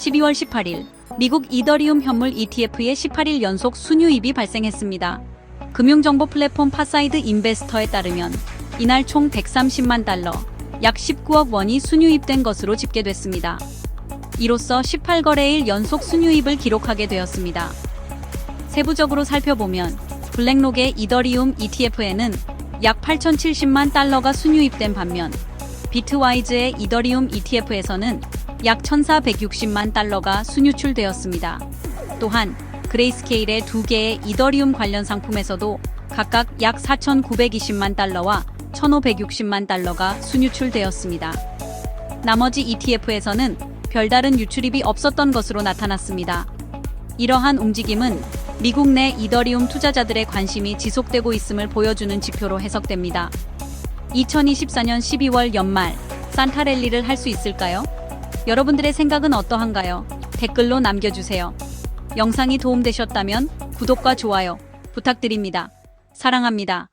12월 18일 미국 이더리움 현물 ETF의 18일 연속 순유입이 발생했습니다. 금융정보 플랫폼 파사이드 인베스터에 따르면 이날 총 130만 달러, 약 19억 원이 순유입된 것으로 집계됐습니다. 이로써 18거래일 연속 순유입을 기록하게 되었습니다. 세부적으로 살펴보면 블랙록의 이더리움 ETF에는 약 8,070만 달러가 순유입된 반면 비트와이즈의 이더리움 ETF에서는 약 1,460만 달러가 순유출되었습니다. 또한 그레이스케일의 두 개의 이더리움 관련 상품에서도 각각 약 4,920만 달러와 1,560만 달러가 순유출되었습니다. 나머지 ETF에서는 별다른 유출입이 없었던 것으로 나타났습니다. 이러한 움직임은 미국 내 이더리움 투자자들의 관심이 지속되고 있음을 보여주는 지표로 해석됩니다. 2024년 12월 연말 산타랠리를 할 수 있을까요? 여러분들의 생각은 어떠한가요? 댓글로 남겨주세요. 영상이 도움되셨다면 구독과 좋아요 부탁드립니다. 사랑합니다.